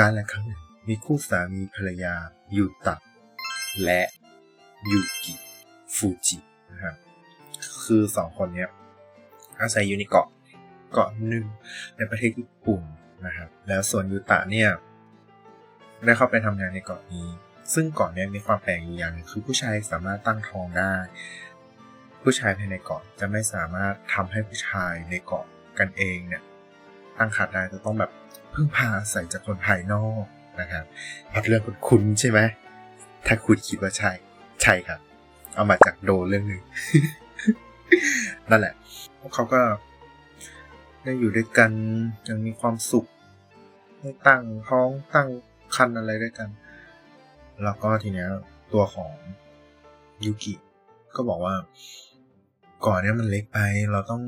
การละครั้งหนึ่งมีคู่สามีภรรยายูตะและยูกิฟูจินะครับคือสองคนนี้อาศัยอยู่ในเกาะเกาะหนึ่งในประเทศญี่ปุ่นนะครับแล้วส่วนยูตะเนี่ยได้เข้าไปทำงานในเกาะนี้ ซึ่งเกาะนี้มีความแปลกอยู่อย่างหนึงคือผู้ชายสามารถตั้งท้องได้ ผู้ชายภายในเกาะจะไม่สามารถทำให้ผู้ชายในเกาะกันเองเนี่ยตั้งครรภ์ได้จะต้องแบบ พึ่งพาอาศัยจากคนภายนอกนะครับพล็อตเรื่องคุณคุ้นใช่ไหมถ้าคุณคิดว่าใช่ ใช่ครับ เอามาจากโดเรื่องหนึ่งนั่นแหละ พวกเขาก็ได้อยู่ด้วยกันยังมีความสุขได้ตั้งท้องตั้งคันอะไรด้วยกัน แล้วก็ทีเนี้ยตัวของยูกิก็บอกว่าก่อนเนี้ยมันเล็กไปเราต้อง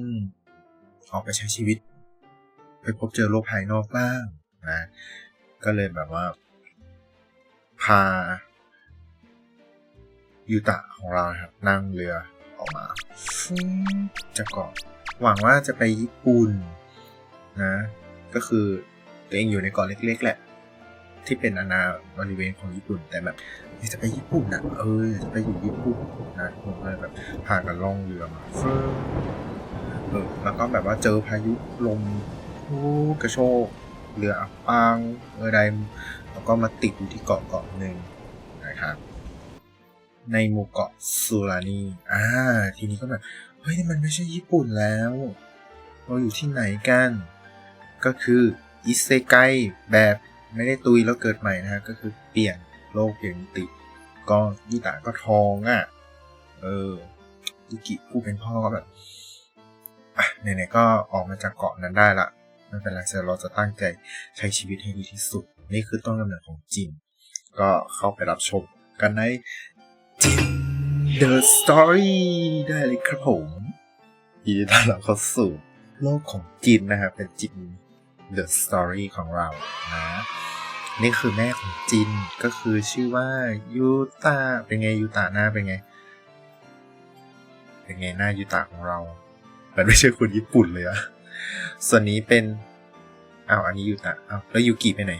ออกไปใช้ชีวิต ไปพบเจอโลกภายนอกบ้างนะก็เลยแบบว่า พายูตะของเราครับนั่งเรือออกมาจากเกาะหวังว่าจะไปญี่ปุ่นนะ ก็คือตัวเองอยู่ในเกาะเล็ก ๆ แหละ ที่เป็นอาณาบริเวณของญี่ปุ่น แต่แบบจะไปญี่ปุ่นนะเออจะไปอยู่ญี่ปุ่นนะผมก็เลยแบบพากันล่องเรือมาเออแล้วก็แบบว่าเจอพายุลม กระโชกเรืออับปางเออใดแล้วก็มาติดอยู่ที่เกาะเกาะหนึ่งนะครับในหมู่เกาะซูรานีอ่าทีนี้ก็แบบเฮ้ยนี่มันไม่ใช่ญี่ปุ่นแล้ว เราอยู่ที่ไหนกัน ก็คืออิเซไกแบบไม่ได้ตุยแล้วเกิดใหม่นะฮะก็คือเปลี่ยนโลกเปลี่ยนมิติ ก็ยูตะก็ทองอะ เออยูกิผู้เป็นพ่อก็แบบอะไหนๆก็ออกมาจากเกาะนั้นได้ละ ไม่เป็นไรเสเราจะตั้งใจใช้ชีวิตให้ดีที่สุด นี่คือต้นกำเนิดของจิน ก็เข้าไปรับชมกันในจิน The Story ได้เลยครับผมยินดีต้อนรับเข้าสู่โลกของจินนะครับเป็นจิน The Story ของเรานะนี่คือแม่ของจินก็คือชื่อว่ายูตาเป็นไงยูตาหน้าเป็นไง เป็นไงหน้ายูตาของเรา มันไม่ใช่คนญี่ปุ่นเลยอะ ส่วนนี้เป็นอ้าวอันนี้ยูตะอ้าวแล้วยูกิไปไหน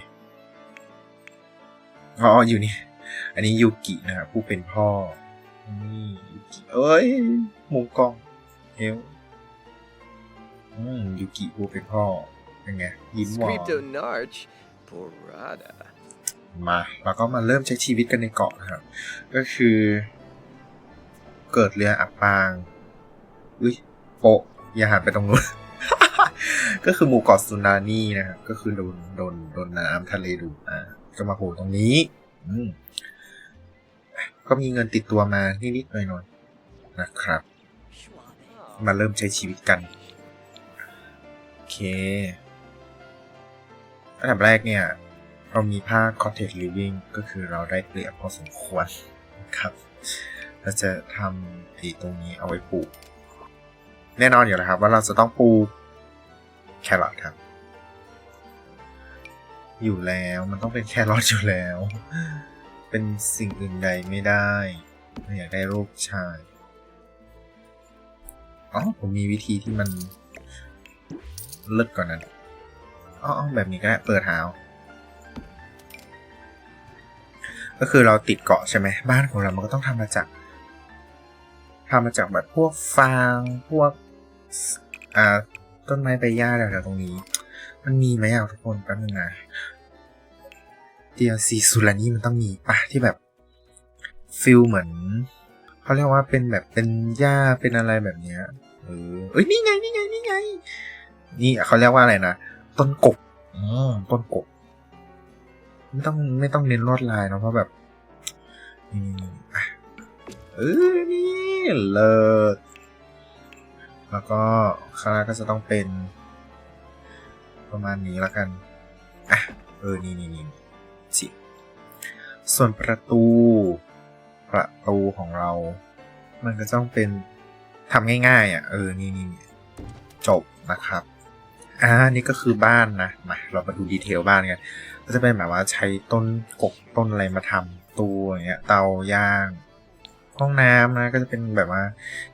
อ๋ออยู่นี่ อันนี้ยูกินะครับผู้เป็นพ่อ นี่ยูกิเอ้ยมุมกล้องเอวอืมยูกิผู้เป็นพ่อเป็นไงยิ้มหวาน Scripto Narch Porada. มาแล้วก็มาเริ่มใช้ชีวิตกันในเกาะนะครับ ก็คือ เกิดเรืออับปาง อุ้ยโปะอย่าหันไปตรงนู้น ก็คือหมู่เกาะสุนานีนะครับก็คือโดนโดนโดนน้ำทะเลดูดอ่าก็มาโผล่ตรงนี้ อืมก็มีเงินติดตัวมานิดๆหน่อยๆนะครับ มาเริ่มใช้ชีวิตกันโอเคอันดับแรกเนี่ย เรามีภาค cottage living ก็คือเราได้เปรียบพอสมควรครับ เราจะทำไอ้ตรงนี้เอาไว้ปลูก แน่นอนอยู่แล้วครับ ว่าเราจะต้องปลูก แครอทครับ อยู่แล้วมันต้องเป็นแครอทอยู่แล้ว เป็นสิ่งอื่นใดไม่ได้ไม่อยากได้รูปชายอ๋อผมมีวิธีที่มันเลิศกว่อนนั้นอ๋ออ๋อแบบนี้ก็ได้เปิดหาวก็คือเราติดเกาะใช่ไหมบ้านของเรามันก็ต้องทำมาจากทำมาจากแบบพวกฟางพวกอ่า ต้นไม้ใบหญ้าแถวๆตรงนี้ มันมีไหมอะทุกคนแป๊บนึงนะ DLC สุรานี่มันต้องมีปะที่แบบฟิลเหมือนเขาเรียกว่าเป็นแบบเป็นหญ้าเป็นอะไรแบบเนี้ยเออเอ้ยนี่ไงนี่ไงนี่ไง นี่เขาเรียกว่าอะไรนะต้นกบอืมต้นกบ ไม่ต้องไม่ต้องเน้นลวดลายเนอะเพราะแบบนี่อะเออนี่เลิศ แล้วก็คาราก็จะต้องเป็นประมาณนี้ล้วกัน อะ เออ นี่นี่นี่สิส่วนประตู ประตูของเรา มันก็ต้องเป็นทำง่ายๆ อะ เออ นี่นี่จบนะครับ อ่า นี่ก็คือบ้านนะ มา เรามาดูดีเทลบ้านกัน ก็จะเป็นแบบว่าใช้ต้นกกต้นอะไรมาทำตู้อย่างเงี้ย เตาย่าง ห้องน้ำนะก็จะเป็นแบบว่า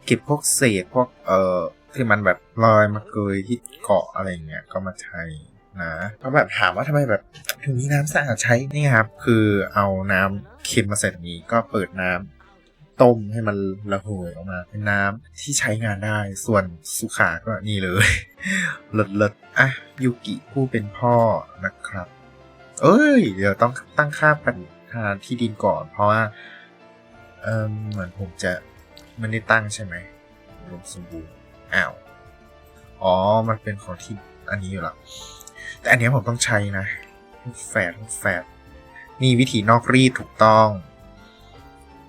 เก็บพวกเศษพวกเอ่อที่มันแบบลอยมาเกยที่เกาะอะไรเงี้ยก็มาใช้นะเพราะแบบถามว่าทำไมแบบถึงมีน้ำสะอาดใช้นี่ครับ คือเอาน้ำเค็มมาใส่ตรงนี้ก็เปิดน้ำต้มให้มันระเหยออกมา เป็นน้ำที่ใช้งานได้ส่วนสุขาก็นี่เลยเลิศเลิศอะยูกิผู้เป็นพ่อนะครับ เอ้ย เดี๋ยวต้องตั้งค่าปัญหาที่ดินก่อน เพราะว่า เออเหมือนผมจะไม่ได้ตั้งใช่ไหมรวมสมบูรณ์อ้าวอ๋อ มันเป็นของที่อันนี้อยู่แล้วแต่อันนี้ผมต้องใช้นะแฟดแฟดมีวิธีนอกรีดถูกต้อง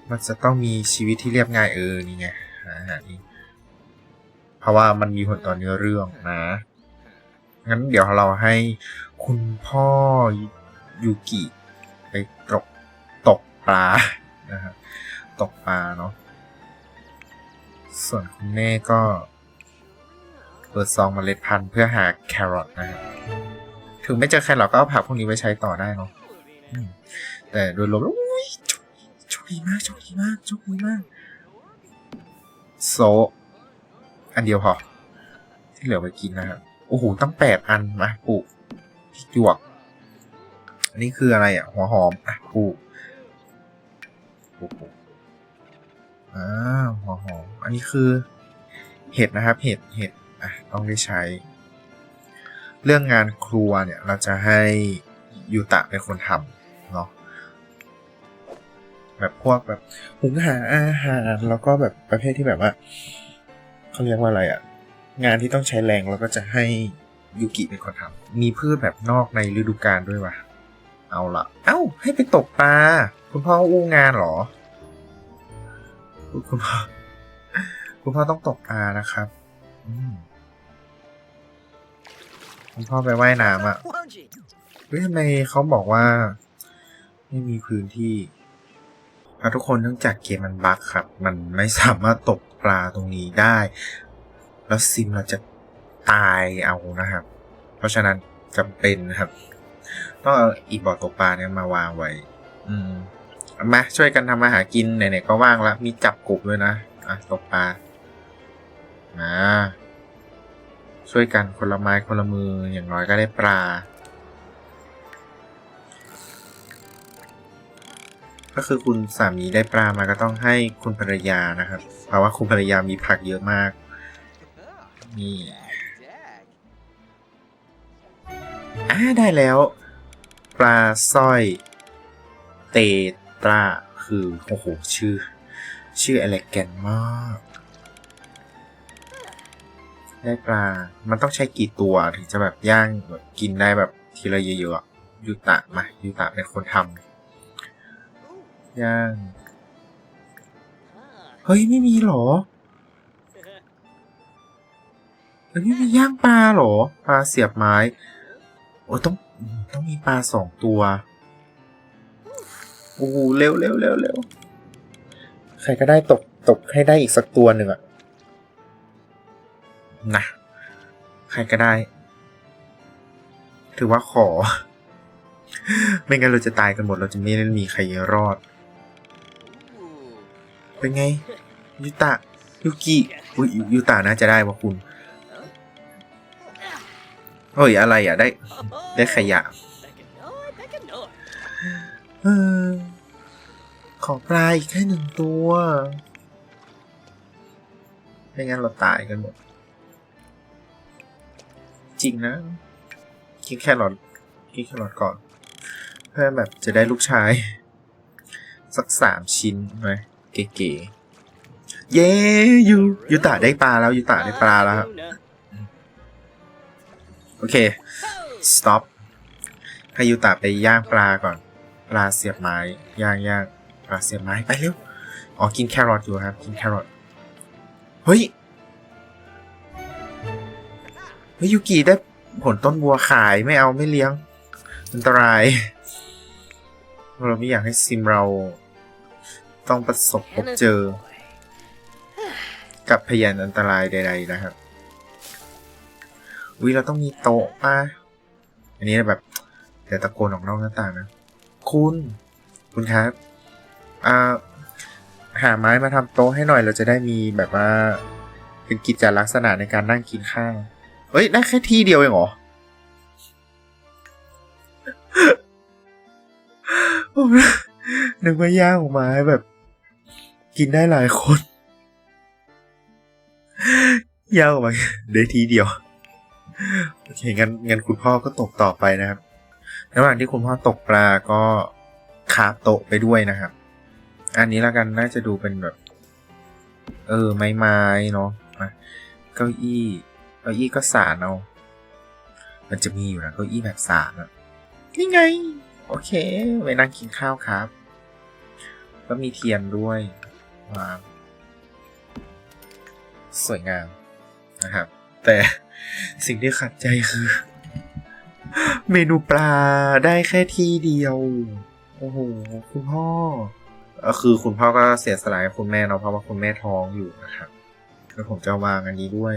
มันจะต้องมีชีวิตที่เรียบง่ายเออนี่ไงหาหานี่เพราะว่ามันมีผลต่อเนื้อเรื่องนะงั้นเดี๋ยวเราให้คุณพ่อยูกิไปตกตกปลานะครับ ตกปลาเนาะ ส่วนคุณแม่ก็ เปิดซองเมล็ดพันธุ์เพื่อหาแครอทนะครับถึงไม่เจอแครอทก็เอาผักพวกนี้ไปใช้ต่อได้เนาะแต่โดยรวมแล้วโชคดีมากโชคดีมากโชคดีมาก โซ อันเดียวพอ ที่เหลือไปกินนะครับโอ้โห ตั้งแปดอันมาปลูกพริกหยวกอันนี้คืออะไรอะ หัวหอม อะปลูกปลูก อ่าหัวหอม อันนี้คือ เห็ดนะครับ เห็ด เห็ด อะ ต้องได้ใช้ เรื่องงานครัวเนี่ย เราจะให้ยูตะเป็นคนทำเนาะ แบบพวกแบบหุงหาอาหาร แล้วก็แบบประเภทที่แบบว่า เขาเรียกว่าอะไรอะงานที่ต้องใช้แรงเราก็จะให้ยูกิเป็นคนทำมีพืชแบบนอกในฤดูกาลด้วยวะเอาละ เอ้า ให้ไปตกปลา คุณพ่ออู้งานเหรอ คุณพ่อคุณพ่อต้องตกปลานะครับอืมคุณพ่อไปว่ายน้ำอะ Won't you? เฮ้ยทำไมเขาบอกว่า ไม่มีพื้นที่อะทุกคนเนื่องจากเกมมันบั๊กครับ มันไม่สามารถตกปลาตรงนี้ได้ แล้วซิมเราจะตายเอานะครับ เพราะฉะนั้นจำเป็นนะครับ ต้องเอาอีกบ่อตกปลาเนี่ยมาวางไว้ อืมเอา มาช่วยกันทำอาหารกินไหนๆก็ว่างแล้วมีจับกบด้วยนะอะตกปลามาช่วยกันคนละไม้คนละมืออย่างน้อยก็ได้ปลา ก็คือคุณสามีได้ปลามาก็ต้องให้คุณภรรยานะครับ เพราะว่าคุณภรรยามีผักเยอะมากนี่อ่าได้แล้ว ปลาสร้อย เต ตราคือโอ้โหชื่อ ชื่ออ l ลแกนมาก ได้ปลา มันต้องใช้กี่ตัวถึงจะแบบย่างแบบกินได้แบบทีละเยอะๆยูตะมายูตะเป็นคนทำย่าง เฮ้ย ไม่มีหรอเฮ้ยไม่มีย่างปลาหรอ ปลาเสียบไม้ โอ้ต้องต้องมีปลาสองตัว โอ้โหเร็วเร็วเร็วเร็วใครก็ได้ตกตกให้ได้อีกสักตัวหนึ่งอะนะใครก็ได้ ถือว่าขอ ไม่งั้นเราจะตายกันหมดเราจะไม่ได้มีใครรอด Ooh. เป็นไงยูตะยูกิอุยยูตะน่าจะได้วะคุณเฮ้ยอะไรอะ ได้ ได้ขยะ Back and north, back and north. เออ ขอปลาอีกแค่หนึ่งตัวไม่งั้นเราตายกันหมด จริงนะ กินแครอทกินแครอทก่อน เพื่อแบบจะได้ลูกชาย สักสามชิ้นไหมเก๋ๆเย้ยูยูตาได้ปลาแล้วยูตาได้ปลาแล้วครับโอเค stop ให้ยูตาไปย่างปลาก่อน ปลาเสียบไม้ย่างย่าง ปลาเสียบไม้ไปเร็ว อ๋อ กินแครอทอยู่ครับ กินแครอท เฮ้ย เฮ้ยยูกิได้ผลต้นบัวขายไม่เอาไม่เลี้ยง อันตราย เราไม่อยากให้ซิมเรา ต้องประสบพบเจอ กับพยานอันตรายใด ๆ นะครับวิเราต้องมีโต๊ะป่ะ อันนี้แบบเดี๋ยวตะโกนออกนอกหน้าต่างนะ คุณ คุณครับ หาไม้มาทำโต๊ะให้หน่อยเราจะได้มีแบบว่า เป็นกิจลักษณะในการนั่งกินข้าวเฮ้ยได้แค่ที่เดียวเองเหรอผมนึกว่าย่างออกมาแบบ กินได้หลายคนย่างออกมาได้ทีเดียว โอเคงั้นงั้นคุณพ่อก็ตกต่อไปนะครับ ระหว่างที่คุณพ่อตกปลาก็คาบโตะไปด้วยนะครับ อันนี้ละกันน่าจะดูเป็นแบบ เออ ไม้ไม้เนาะอะเก้าอี้เก้าอี้ก็สารเอามันจะมีอยู่นะเก้าอี้แบบสารอะนี่ไง โอเคไว้นั่งกินข้าวครับ ก็มีเทียนด้วยวาสวยงามนะครับ แต่สิ่งที่ขัดใจคือ เมนูปลาได้แค่ที่เดียว โอ้โห คุณพ่อ ก็คือคุณพ่อก็เสียสละให้คุณแม่เนาะเพราะว่าคุณแม่ท้องอยู่นะครับแล้วผมจะวางอันนี้ด้วย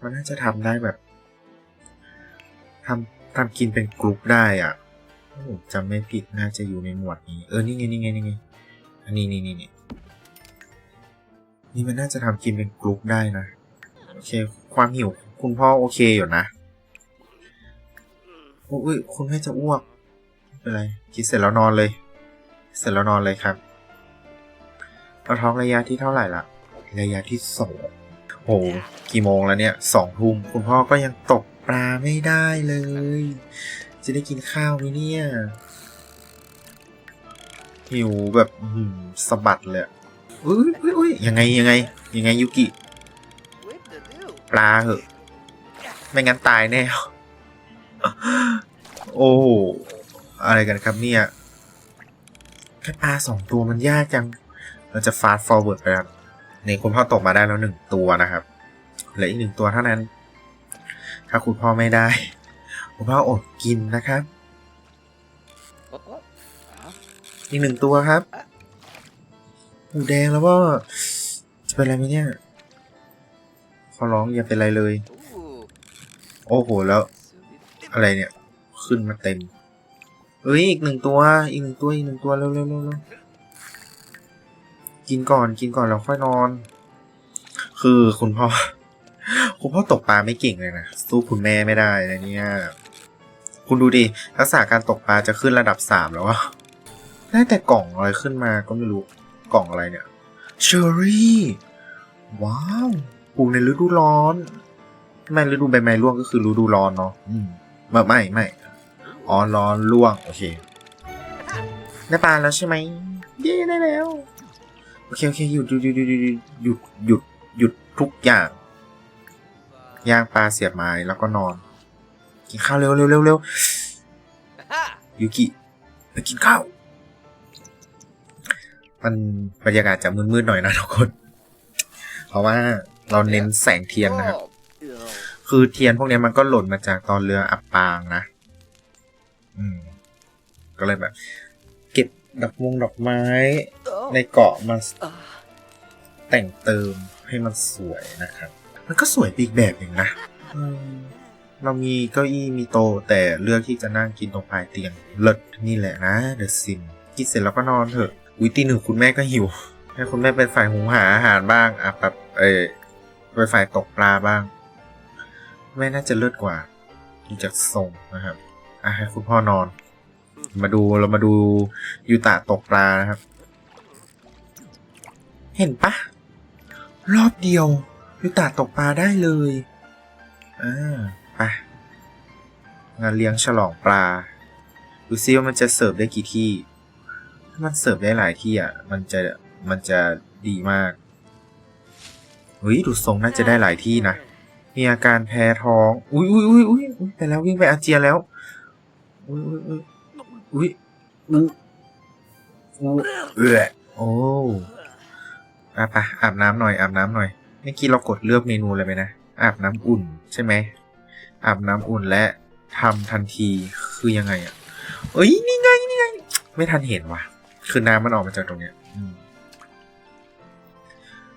มันน่าจะทำได้แบบทำทำกินเป็นกรุ๊ปได้อะผมจำไม่ผิดน่าจะอยู่ในหมวดนี้ เออ นี่ไง นี่ไง นี่ไง อันนี้นี่นี่นี่นี่มันน่าจะทำกินเป็นกรุ๊ปได้นะ โอเค ความหิว คุณพ่อโอเคอยู่นะอุ้ย คุณแม่จะอ้วก เป็นไร กินเสร็จแล้วนอนเลย เสร็จแล้วนอนเลยครับ เราท้องระยะที่เท่าไหร่ละระยะที่สองโหกี่โมงแล้วเนี่ยสองทุ่มคุณพ่อก็ยังตกปลาไม่ได้เลย จะได้กินข้าวไหมเนี่ยหิวแบบอื้อหือสะบัดเลยอะอุ้ยอุ้ยอุ้ยยังไงยังไง ยังไงยุกิ What to do? ปลาเหอะ ไม่งั้นตายแน่ โอ้โหอะไรกันครับเนี่ยแค่ปลาสองตัวมันยากจัง เราจะฟาสต์ฟอร์เวิร์ดไปครับนี่คุณพ่อตกมาได้แล้วหนึ่งตัวนะครับเหลืออีกหนึ่งตัวเท่านั้น ถ้าคุณพ่อไม่ได้ คุณพ่ออดกินนะครับ อีกหนึ่งตัวครับหูแดงแล้วว่าจะเป็นอะไรไหมเนี่ยขอร้องอย่าเป็นไรเลย โอ้โหแล้ว อะไรเนี่ย ขึ้นมาเต็มเอ้ยอีกหนึ่งตัว อีกหนึ่งตัวอีกหนึ่งตัวเร็วเร็วเร็วเร็ว กินก่อนกินก่อนแล้วค่อยนอน คือคุณพ่อ คุณพ่อตกปลาไม่เก่งเลยนะ สู้คุณแม่ไม่ได้นะเนี่ย คุณดูดิทักษะการตกปลาจะขึ้นระดับสามแล้วอะได้แต่กล่องอะไรขึ้นมาก็ไม่รู้กล่องอะไรเนี่ยเชอรี่ว้าวปลูกในฤดูร้อนไม่ฤดูใบไม้ร่วงก็คือฤดูร้อนเนาะอืมไม่ไม่ไม่อ๋อร้อนร่วง โอเคได้ปลาแล้วใช่ไหมเย้ได้แล้ว โอเคโอเคหยุดหยุดหยุดหยุดหยุดหยุดหยุดทุกอย่างย่างปลาเสียบไม้แล้วก็นอน กินข้าวเร็วเร็วเร็วเร็วยูกิไปกินข้าว มันบรรยากาศจะมืดๆหน่อยนะทุกคน เพราะว่าเราเน้นแสงเทียนนะครับ คือเทียนพวกนี้มันก็หล่นมาจากตอนเรืออับปางนะ อืม ก็เลยแบบ เก็บดอกมงดอกไม้ Oh. ในเกาะมา Ah. แต่งเติมให้มันสวยนะครับ มันก็สวยไปอีกแบบหนึ่งนะอืมเรามีเก้าอี้มีโตะแต่เลือกที่จะนั่งกินตรงปลายเตียงเลิศนี่แหละนะเดอะซิมกินเสร็จแล้วก็นอนเถอะวิตีหนึ่งคุณแม่ก็หิว ให้คุณแม่เป็นฝ่ายหุงหาอาหารบ้างอะแบบเออเป็นฝ่ายตกปลาบ้าง แม่น่าจะเลิศกว่าดูจากทรงนะครับอะให้คุณพ่อนอน มาดูเรามาดูยูตะตกปลานะครับ เห็นปะรอบเดียวยูตะตกปลาได้เลยอ่าไปงานเลี้ยงฉลองปลาดูซิว่ามันจะเสิร์ฟได้กี่ที่ ถ้ามันเสิร์ฟได้หลายที่อะ มันจะมันจะดีมากเฮ้ยดูทรงน่าจะได้หลายที่นะมีอาการแพ้ท้อง อุ้ยอุ้ยอุ้ยอุ้ยไปแล้ววิ่งไปอาเจียนแล้ว อุ้ยอุ้ยอุ้ย อุ้ยอุ้ยอุ้ยเอือโอ้อะอาบน้ำหน่อยอาบน้ำหน่อยเมื่อกี้เรากดเลือกเมนูอะไรไปนะอาบน้ำอุ่นใช่ไหมอาบน้ำอุ่นและทำทันทีคือยังไงอะเอ้ยนี่ไงนี่ไงไม่ทันเห็นว่ะ คือน้ำมันออกมาจากตรงเนี้ยอ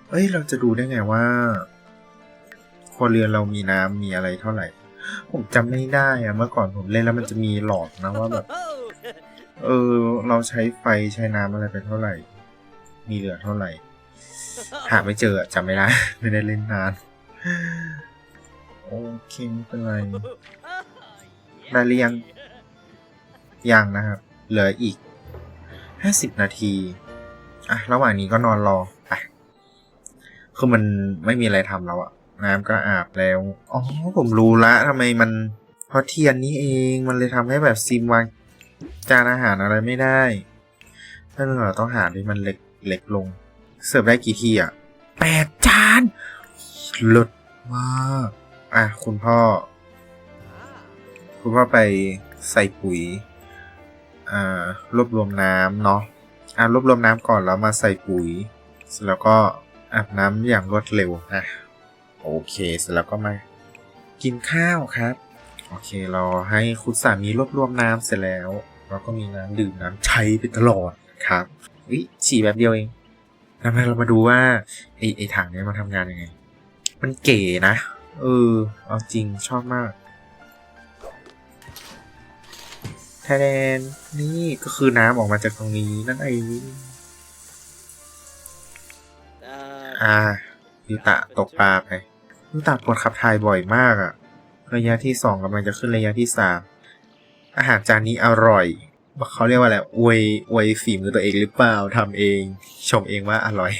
เอ้ยเราจะดูได้ไงว่าครัวเรือนเรามีน้ำมีอะไรเท่าไหร่ ผมจำไม่ได้อะเมื่อก่อนผมเล่นแล้วมันจะมีหลอดนะว่าแบบ เออ เราใช้ไฟใช้น้ำอะไรไปเท่าไหร่ มีเหลือเท่าไหร่ หาไม่เจอจำไม่ได้ ไม่ได้เล่นนาน โอเคไม่เป็นไรได้หรือยังยังนะครับ เหลืออีกห้าสิบนาที อะ ระหว่างนี้ก็นอนรอไปคือมันไม่มีอะไรทำแล้วอะน้ำก็อาบแล้ว อ๋อ ผมรู้ละทำไมมันเพราะเทียนนี้เอง มันเลยทำให้แบบซิมวาง จานอาหารอะไรไม่ได้ถ้าเราต้องหาที่มันเล็กเล็กลง เสิร์ฟได้กี่ทีอะแปดจานลิศมากอะคุณพ่อ คุณพ่อไปใส่ปุ๋ยอ่ารวบรวมน้ำเนาะอ่ารวบรวมน้ำก่อนแล้วมาใส่ปุ๋ย เสร็จแล้วก็อาบน้ำอย่างรวดเร็วนะโอเค เสร็จแล้วก็มากินข้าวครับ โอเค เราให้คุณสามีรวบรวมน้ำเสร็จแล้ว เราก็มีน้ำดื่มน้ำใช้ไปตลอดครับวิฉี่แบบเดียวเองแล้วมาเรามาดูว่าไอไอถังเนี้ยมันทำงานยังไง มันเก๋นะ เออ เอาจริงชอบมากแทนนี่ก็คือน้ำออกมาจากตรงนี้นั่นเองอ่ายูตะตกปลาไปยูตะปวดขับถ่ายบ่อยมากอะระยะที่สองกำลังจะขึ้นระยะที่สาม อาหารจานนี้อร่อยเขาเรียกว่าอะไรอวยอวยฝีมือตัวเองหรือเปล่าทำเอง ชมเองว่าอร่อย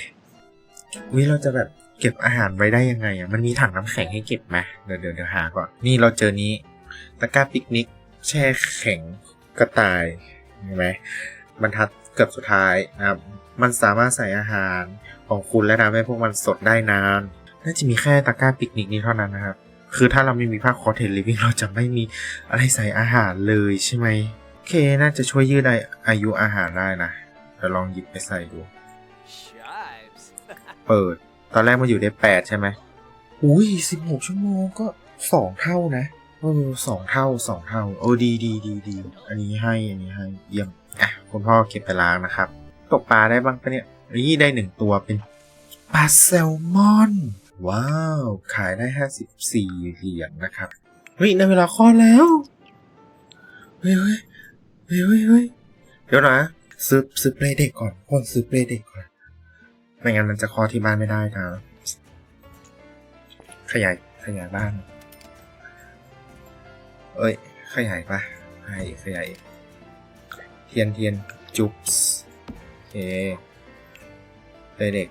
วิเราจะแบบเก็บอาหารไว้ได้ยังไงอะมันมีถังน้ำแข็งให้เก็บไหมเดี๋ยวเดี๋ยวเดี๋ยวหาก่อนนี่เราเจอนี้ตะกร้าปิกนิก แช่แข็งกระต่ายเห็นไหมบรรทัดเกือบสุดท้ายนะครับมันสามารถใส่อาหารของคุณและทำให้พวกมันสดได้นาน น่าจะมีแค่ตะกร้าปิกนิกนี้เท่านั้นนะครับ คือถ้าเราไม่มีผ้าคอเทนลิฟวิ่งเราจะไม่มีอะไรใส่อาหารเลยใช่ไหมโอเคน่าจะช่วยยืดอายุอาหารได้นะเดี๋ยวลองหยิบไปใส่ดู Chives. เปิด ตอนแรกมันอยู่ได้แปดใช่ไหมอุ้ยสิบหกชั่วโมงก็สองเท่านะเออสองเท่าสองเท่า โอ้ดีดีดีดีอันนี้ให้อันนี้ให้เยี่ยมอะคุณพ่อเก็บไปล้างนะครับ ตกปลาได้บ้างปะเนี่ยนี่ได้หนึ่งตัวเป็นปลาแซลมอน ว้าว ขายได้ห้าสิบสี่เหรียญนะครับ เฮ้ยในเวลาคลอดแล้ว เฮ้ยเฮ้ยเฮ้ยเฮ้ยเดี๋ยวนะซื้อซื้อเปลเด็กก่อนพ่นซื้อเปลเด็กก่อน ไม่งั้นมันจะคลอดที่บ้านไม่ได้นะ ขยายขยายบ้านเอ้ย ขยายปะให้ขยายเทียนเทียนจุ๊บส์โอเคเปลเด็ก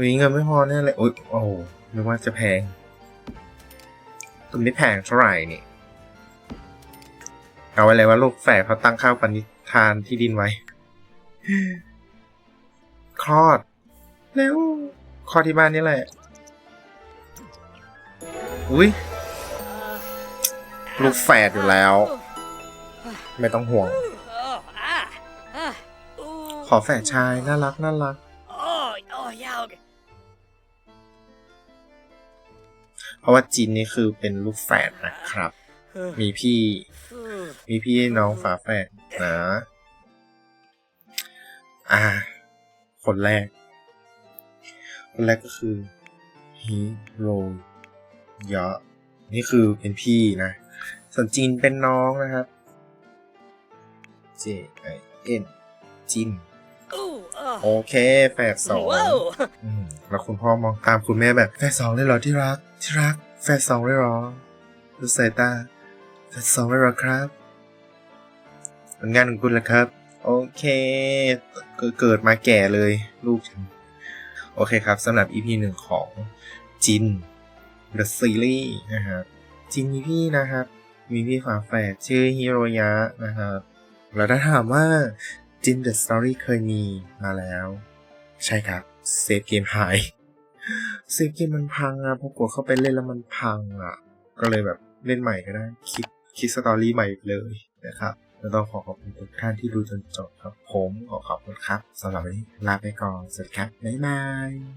วิเงินไม่พอแน่เลยโอ๊ยโอ้โหนึกว่าจะแพงตัวไม่แพงเท่าไหร่นี่เอาไว้เลยว่าลูกแฝดเขาตั้งข้าวปณิธานที่ดินไว้ คลอด แล้วคลอดที่บ้านนี่แหละ อุ้ยลูกแฝดอยู่แล้ว ไม่ต้องห่วง ขอแฝดชาย น่ารัก น่ารัก เพราะว่าจินนี่คือเป็นลูกแฝดนะครับ มีพี่ Ooh. มีพี่น้องฝาแฝดนะ อ่า คนแรก คนแรกก็คือฮิโรยะนี่คือเป็นพี่นะ ส่วนจีนเป็นน้องนะครับ J I N จิน Ooh, oh. โอเคแฝดสอง Whoa. อืมแล้วคุณพ่อมองตามคุณแม่แบบแฝดสองเลยเหรอที่รัก ที่รักแฝดสองเลยหรอ ดูสายตาแฝดสองเลยหรอครับผลงานของคุณล่ะครับ โอเคเกิดเกิดมาแก่เลยลูกฉันโอเคครับสำหรับ EP หนึ่งของจิน The Series นะครับจินมีพี่นะครับ มีพี่ฝาแฝดชื่อฮิโรยะนะครับแล้วถ้าถามว่าจิน The Story เคยมีมาแล้ว ใช่ครับ เซฟเกมหาย ซฟเกมมันพังอะพอกดเข้าไปเล่นแล้วมันพังอะก็เลยแบบเล่นใหม่ก็ได้ คิดคิดสตอรี่ใหม่เลยนะครับแล้วต้องขอขอบคุณทุกท่านที่ดูจนจบครับ ผมขอขอบคุณครับสำหรับวันนี้ลาไปก่อนสวัสดีครับบ๊ายบาย